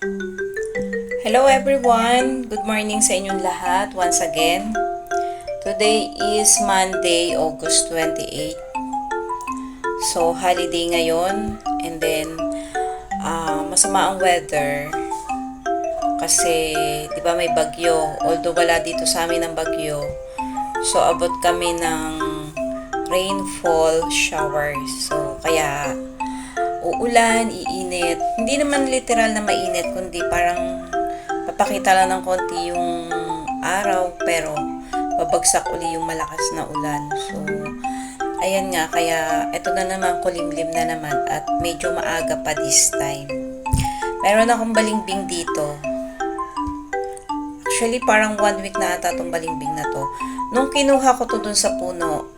Hello everyone! Good morning sa inyong lahat once again. Today is Monday, August 28. So, holiday ngayon. And then, ah, masama ang weather. Kasi, di ba may bagyo. Although wala dito sa amin ang bagyo. So, abot kami ng rainfall showers. So, kaya uulan, iinit. Hindi naman literal na mainit, kundi parang papakita lang ng konti yung araw, pero babagsak uli yung malakas na ulan. So, ayan nga, kaya ito na naman, kulimlim na naman at medyo maaga pa this time. Meron akong balimbing dito. Actually, parang one week na ata itong balimbing na to. Nung kinuha ko to dun sa puno,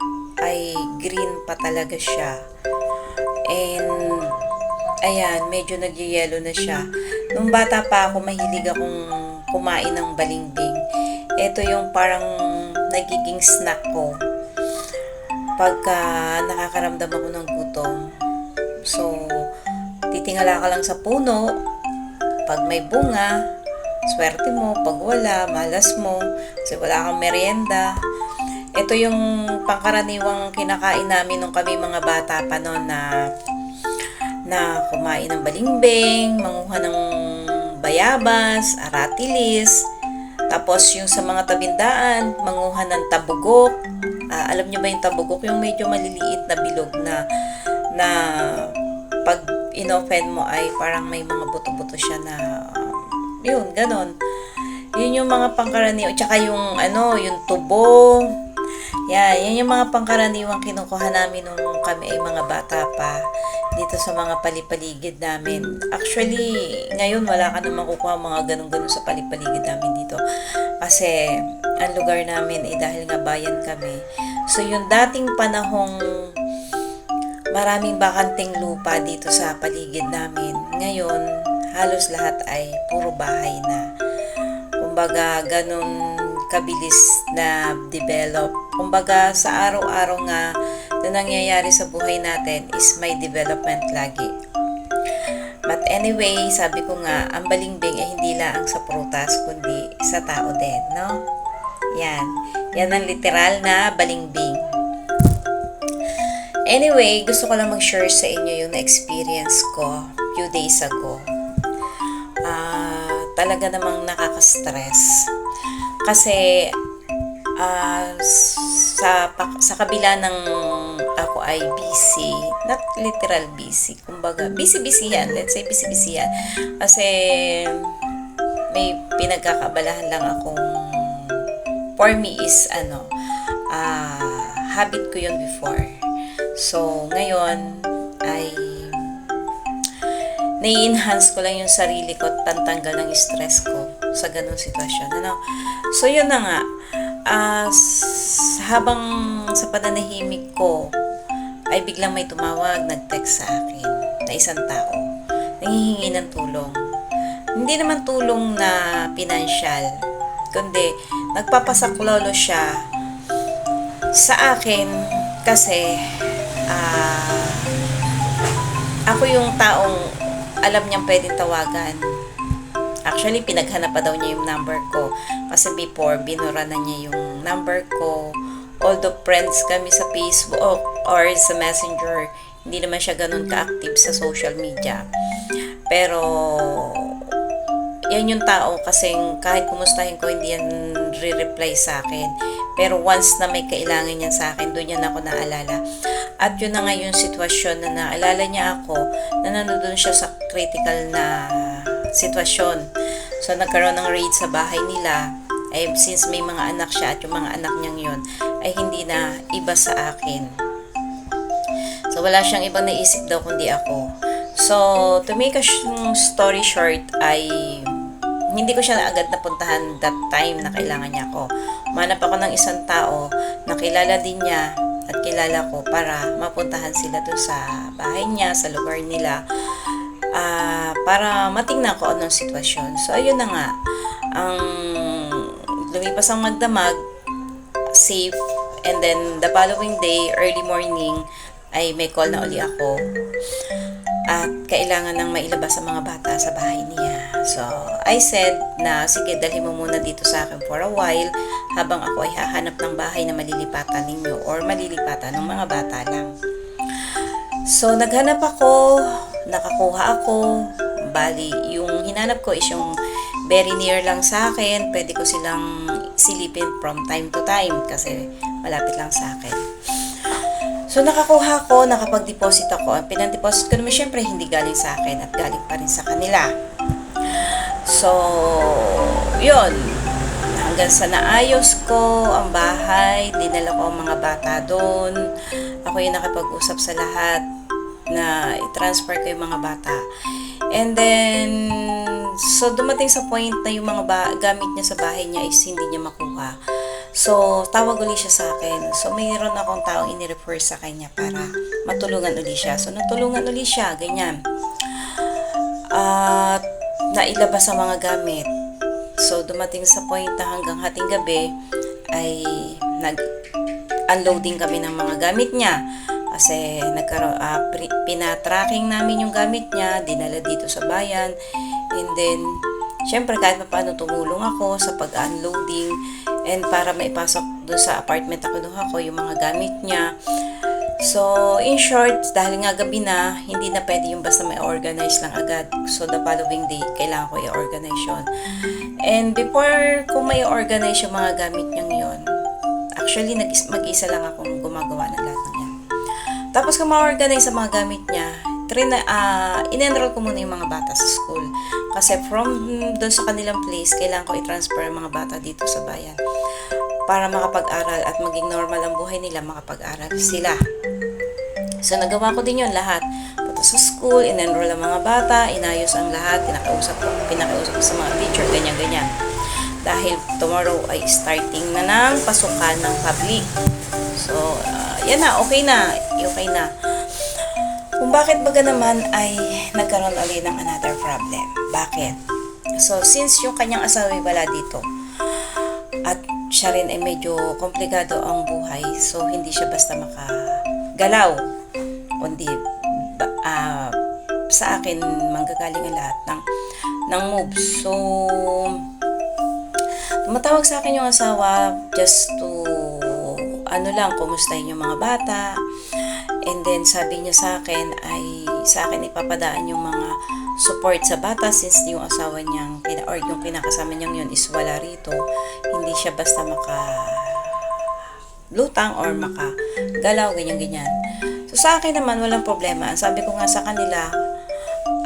ay green pa talaga siya. And, ayan, medyo nagyayelo na siya. Nung bata pa ako, mahilig akong kumain ng balimbing. Ito yung parang nagiging snack ko. Pagka nakakaramdam ako ng gutom. So, titingala ka lang sa puno. Pag may bunga, swerte mo. Pag wala, malas mo. Kasi wala kang merienda. Ito yung pangkaraniwang kinakain namin nung kami mga bata pa noon na na kumain ng balimbing, manguha ng bayabas, aratilis, tapos yung sa mga tabindaan, manguha ng tabugok. Ah, alam nyo ba yung tabugok? Yung medyo maliliit na bilog na na pag inopen mo ay parang may mga buto-buto siya na um, yun, ganon. Yun yung mga pangkaraniwan. Tsaka yung ano, yung tubo. Yan, yan yung mga pangkaraniwang kinukuha namin nung kami ay mga bata pa dito sa mga palipaligid namin. Actually, ngayon wala ka namang kukuha mga ganun-ganun sa palipaligid namin dito. Kasi ang lugar namin ay dahil nga bayan kami. So yung dating panahong maraming bakanting lupa dito sa paligid namin, ngayon halos lahat ay puro bahay na. Kumbaga, ganun kabilis na develop. Kumbaga, sa araw-araw nga na nangyayari sa buhay natin is may development lagi. But anyway, sabi ko nga, ang balimbing ay hindi lang sa prutas, kundi sa tao din, no? Yan. Yan ang literal na balimbing. Anyway, gusto ko lang mag-share sa inyo yung na-experience ko few days ago. Ah, talaga namang nakaka-stress. Kasi ah, sa sa kabila ng ako ay busy, not literal busy, kumbaga busy-busy yan, let's say busy-busy yan. Kasi may pinagkakabalahan lang akong for me is ano, ah, habit ko yun before. So, ngayon ay nai-enhance ko lang yung sarili ko at tantanggal ng stress ko sa ganung sitwasyon. Ano? So, yun na nga. S- habang sa pananahimik ko, ay biglang may tumawag, nag-text sa akin na isang tao. Nanghihingi ng tulong. Hindi naman tulong na financial, kundi nagpapasaklolo siya sa akin kasi ah, ako yung taong alam niyang pwedeng tawagan. Actually, pinaghanap pa daw niya yung number ko. Kasi before, binura na niya yung number ko. Although friends kami sa Facebook or sa Messenger, hindi naman siya ganun ka-active sa social media. Pero, yan yung tao kasing kahit kumustahin ko, hindi yan re-reply sa akin. Pero once na may kailangan niya sa akin, doon niya na ako naalala. At yun na nga yung sitwasyon na naalala niya ako na nanodoon siya sa critical na sitwasyon. So, nagkaroon ng raid sa bahay nila. Ay, since may mga anak siya at yung mga anak niyang yun, ay hindi na iba sa akin. So, wala siyang ibang naisip daw kundi ako. So, to make a story short, ay hindi ko siya agad napuntahan that time na kailangan niya ako. Manap ako ng isang tao na kilala din niya at kilala ko para mapuntahan sila doon sa bahay niya, sa lugar nila ah, para matingnan ko anong sitwasyon. So, ayun na nga. Ang lumipas ang magdamag, safe, and then the following day, early morning, ay may call na uli ako. At kailangan nang mailabas ang mga bata sa bahay niya. So, I said na sige, dalhin mo muna dito sa akin for a while habang ako ay hahanap ng bahay na malilipatan ninyo or malilipatan ng mga bata lang. So, naghanap ako, nakakuha ako. Bali, yung hinanap ko is yung very near lang sa akin. Pwede ko silang silipin from time to time kasi malapit lang sa akin. So, nakakuha ko, nakapag-deposit ako. Ang pinang-deposit ko naman, syempre, hindi galing sa akin at galing pa rin sa kanila. So, yun. Hanggang sa naayos ko ang bahay, dinala ko ang mga bata doon. Ako yung nakipag-usap sa lahat na i-transfer ko yung mga bata. And then, so dumating sa point na yung mga ba- gamit niya sa bahay niya is hindi niya makuha. So, tawag uli siya sa akin. So, mayroon akong taong in-refer sa kanya para matulungan uli siya. So, natulungan uli siya, ganyan. At, nailabas ang mga gamit. So, dumating sa point na hanggang hating gabi ay nag-unloading kami ng mga gamit niya. Kasi nagkaroon, pri- pinatracking namin yung gamit niya, dinala dito sa bayan. And then, syempre kahit pa paano tumulong ako sa pag-unloading and para maipasok doon sa apartment ako doon ako yung mga gamit niya. So, in short, dahil nga gabi na, hindi na pwede yung basta may organize lang agad. So, the following day, kailangan ko i-organize yun. And before ko may organize yung mga gamit niyang yun, actually, mag-isa lang akong gumagawa ng lahat ng yan. Tapos kung ma-organize ang mga gamit niya, trina, uh, in-enroll ko muna yung mga bata sa school. Kasi from doon sa kanilang place, kailangan ko i-transfer ang mga bata dito sa bayan para makapag-aral at maging normal ang buhay nila, makapag-aral sila. So, nagawa ko din yun lahat. Punta sa school, in-enroll ang mga bata, inayos ang lahat, pinakausap ko, pinakausap sa mga teacher, ganyan-ganyan. Dahil tomorrow ay starting na ng pasukan ng public. So, uh, yan na, okay na, okay na. Kung bakit baga naman ay nagkaroon ulit ng another problem. Bakit? So, since yung kanyang asawa ay wala dito, at siya rin ay medyo komplikado ang buhay, so hindi siya basta makagalaw. Kundi, ah, sa akin, manggagaling ang lahat ng, ng moves. So, tumatawag sa akin yung asawa just to, ano lang, kumustahin yung mga bata. And then, sabi niya sa akin ay, sa akin ipapadaan yung mga support sa bata since yung asawa niyang, or yung pinakasama niyang yun is wala rito. Hindi siya basta maka lutang or makagalaw, ganyan-ganyan. So, sa akin naman, walang problema. Sabi ko nga sa kanila,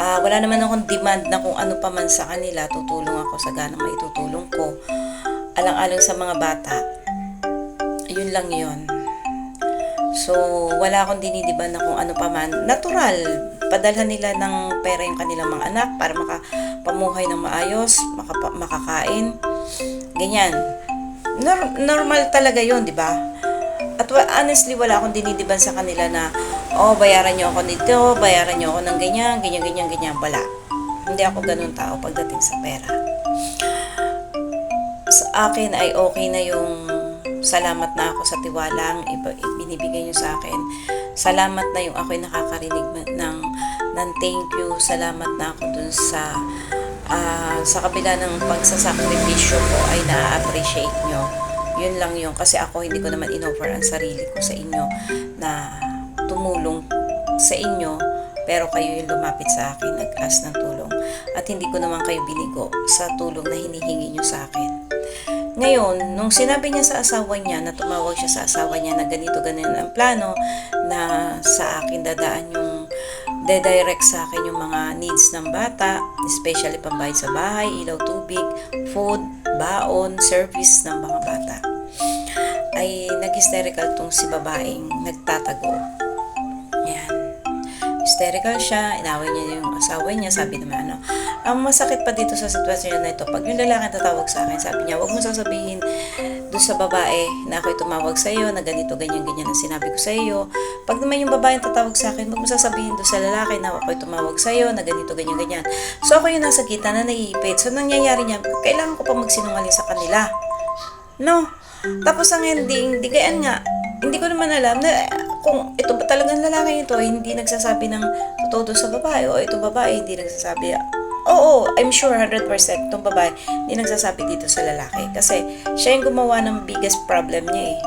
ah, wala naman akong demand na kung ano pa man sa kanila, tutulong ako sa ganang maitutulong ko. Alang-alang sa mga bata, yun lang yun. So, wala akong dinidiban na kung ano pa man. Natural, padalhan nila ng pera yung kanilang mga anak para makapamuhay ng maayos, makapa, makakain. Ganyan. Nor- normal talaga yun, di ba? At honestly, wala akong dinidiban sa kanila na, oh, bayaran nyo ako nito, bayaran nyo ako ng ganyan, ganyan, ganyan, ganyan. Wala. Hindi ako ganun tao pagdating sa pera. Sa akin ay okay na yung salamat na ako sa tiwalang iba- binibigay nyo sa akin. Salamat na yung ako'y nakakarinig ng, ng thank you. Salamat na ako dun sa ah, sa kabila ng pagsasakripisyo ko ay na-appreciate nyo. Yun lang yun. Kasi ako hindi ko naman inoffer ang sarili ko sa inyo na tumulong sa inyo pero kayo yung lumapit sa akin, nag-ask ng tulong. At hindi ko naman kayo binigo sa tulong na hinihingi nyo sa akin. Ngayon, nung sinabi niya sa asawa niya, na tumawag siya sa asawa niya na ganito, ganito ang plano, na sa akin dadaan yung de-direct sa akin yung mga needs ng bata, especially pambayad sa bahay, ilaw, tubig, food, baon, service ng mga bata. Ay nag-hysterical tong si babaeng nagtatago. Hysterical siya, inaway niya yung asawa niya, sabi naman ano, ang masakit pa dito sa sitwasyon na ito, pag yung lalaki tatawag sa akin, sabi niya, wag mo sasabihin doon sa babae na ako'y tumawag sa iyo, na ganito, ganyan, ganyan ang sinabi ko sa iyo. Pag naman yung babae tatawag sa akin, wag mo sasabihin doon sa lalaki na ako'y tumawag sa iyo, na ganito, ganyan, ganyan. So ako yung nasa gitna na naiipit. So nangyayari niya, kailangan ko pa magsinungaling sa kanila. No? Tapos ang ending, di kaya nga, hindi ko naman alam na kung ito ba talagang lalaki ito, hindi nagsasabi ng totoo sa babae o ito babae, hindi nagsasabi Oo, I'm sure 100% itong babae hindi nagsasabi dito sa lalaki. Kasi siya yung gumawa ng biggest problem niya eh.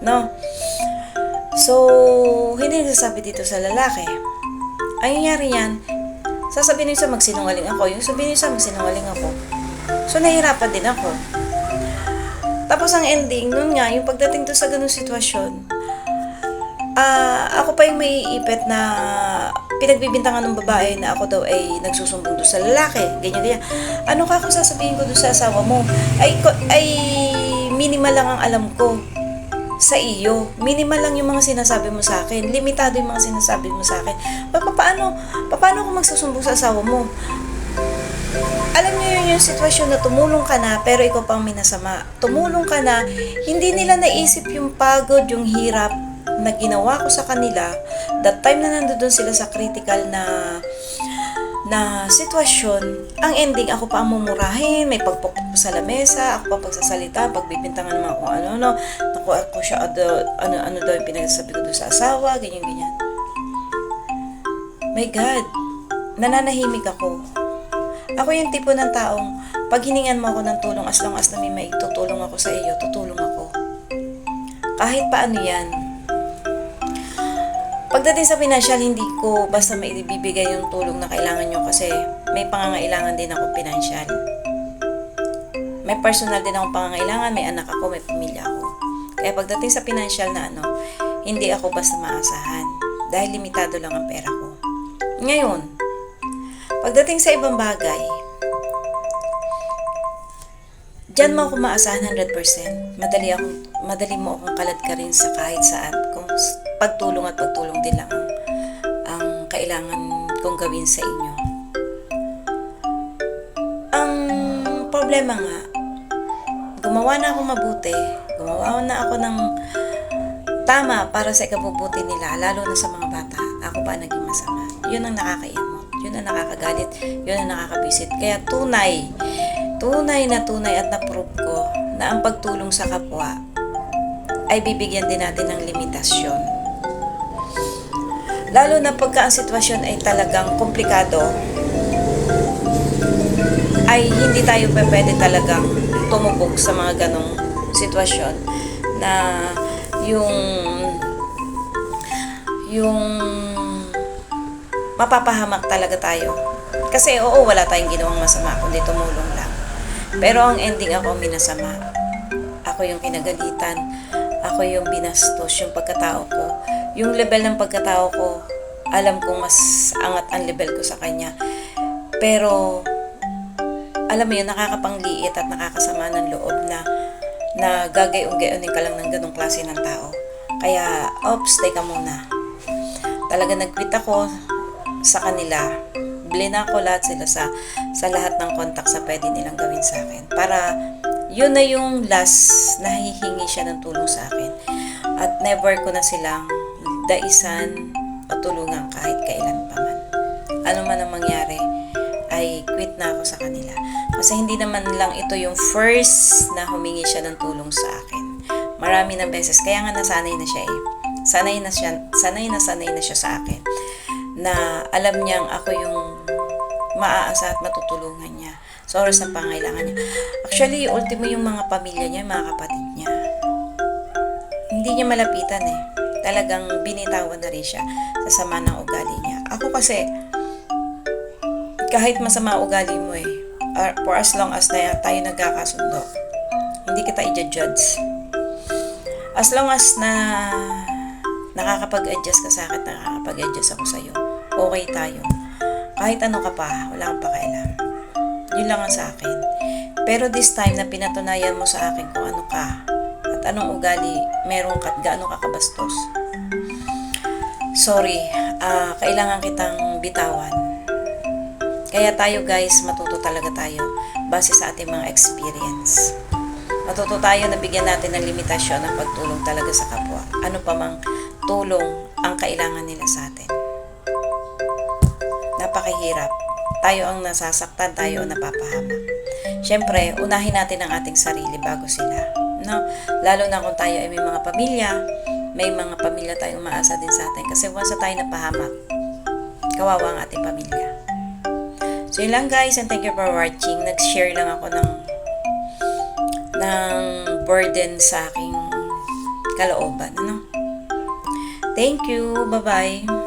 No? So, hindi nagsasabi dito sa lalaki. Ang nangyari yan, sasabihin niya sa magsinungaling ako, yung sabihin niya sa magsinungaling ako. So, nahihirapan din ako. Tapos ang ending, nun nga, yung pagdating to sa ganung sitwasyon, ah ako pa yung may ipit na pinagbibintangan ng babae na ako daw ay nagsusumbong doon sa lalaki. Ganyan, ganyan. Ano ka kung sasabihin ko doon sa asawa mo? Ay, ko- ay minimal lang ang alam ko sa iyo. Minimal lang yung mga sinasabi mo sa akin. Limitado yung mga sinasabi mo sa akin. Pa- paano, pa, paano ako magsusumbong sa asawa mo? Alam niyo yun yung sitwasyon na tumulong ka na pero ikaw pang minasama. Tumulong ka na, hindi nila naisip yung pagod, yung hirap na ginawa ko sa kanila. That time na nandoon sila sa critical na na sitwasyon, ang ending ako pa ang mumurahin, may pagpupok pa sa lamesa, ako pa pagsasalita, pagbibintangan ng mga kung ano-ano, naku ako siya, ano, ano, ano daw yung pinagsasabi ko sa asawa, ganyan-ganyan. My God, nananahimik ako. Ako yung tipo ng taong, pag hiningan mo ako ng tulong, as long as na may maitutulong ako sa iyo, tutulong ako. Kahit paano yan. Pagdating sa financial, hindi ko basta maibibigay yung tulong na kailangan nyo kasi may pangangailangan din ako financial. May personal din akong pangangailangan, may anak ako, may pamilya ako. Kaya pagdating sa financial na ano, hindi ako basta maasahan dahil limitado lang ang pera ko. Ngayon, pagdating sa ibang bagay, Diyan mo ako maasahan 100%. Madali, ako, madali mo akong kalad ka rin sa kahit saan. Pagtulong at pagtulong din lang ang, ang kailangan kong gawin sa inyo. Ang problema nga, gumawa na ako mabuti. Gumawa na ako ng tama para sa ikabubuti nila, lalo na sa mga bata. Ako pa naging masama. Yun ang nakakaimot. Yun ang nakakagalit. Yun ang nakakabisit. Kaya tunay, tunay na tunay at na-prove ko na ang pagtulong sa kapwa ay bibigyan din natin ng limitasyon. Lalo na pagka ang sitwasyon ay talagang komplikado, ay hindi tayo pwede talagang tumubog sa mga ganong sitwasyon na yung yung mapapahamak talaga tayo. Kasi oo, wala tayong ginawang masama kundi tumulong lang. Pero ang ending ako minasama. Ako yung kinagalitan. Ako yung binastos, yung pagkatao ko. Yung level ng pagkatao ko, alam kong mas angat ang level ko sa kanya. Pero, alam mo yun, nakakapangliit at nakakasama ng loob na na gagayong-gayonin ka lang ng ganong klase ng tao. Kaya, ops, teka muna. Talaga nag-quit ako sa kanila. Blina ko lahat sila sa sa lahat ng contact sa pwede nilang gawin sa akin. Para yun na yung last na hihingi siya ng tulong sa akin. At never ko na silang daisan o tulungan kahit kailan pa man. Ano man ang mangyari, ay quit na ako sa kanila. Kasi hindi naman lang ito yung first na humingi siya ng tulong sa akin. Marami na beses. Kaya nga nasanay na siya eh. Sanay na siya, sanay na sanay na siya sa akin. Na alam niyang ako yung maaasa at matutulungan niya sa oras ng pangailangan niya. Actually, ultimo yung mga pamilya niya, mga kapatid niya. Hindi niya malapitan eh. Talagang binitawan na rin siya sa sama ng ugali niya. Ako kasi, kahit masama ugali mo eh, or- for as long as na tayo nagkakasundo, hindi kita i-judge. As long as na nakakapag-adjust ka sa akin, nakakapag-adjust ako sa'yo, okay tayo. Kahit ano ka pa, wala kang pakialam. Yun lang ang sa akin. Pero this time na pinatunayan mo sa akin kung ano ka at anong ugali meron ka gaano ka kabastos. Sorry, ah, kailangan kitang bitawan. Kaya tayo guys, matuto talaga tayo base sa ating mga experience. Matuto tayo na bigyan natin ng limitasyon ng pagtulong talaga sa kapwa. Ano pa mang tulong ang kailangan nila sa atin. Napakahirap. Tayo ang nasasaktan, tayo ang napapahamak. Siyempre, unahin natin ang ating sarili bago sila. No? Lalo na kung tayo ay may mga pamilya, may mga pamilya tayong umaasa din sa atin. Kasi once na tayo napahamak, kawawa ang ating pamilya. So yun lang guys and thank you for watching. Nag-share lang ako ng ng burden sa aking kalooban. Ano? Thank you. Bye-bye.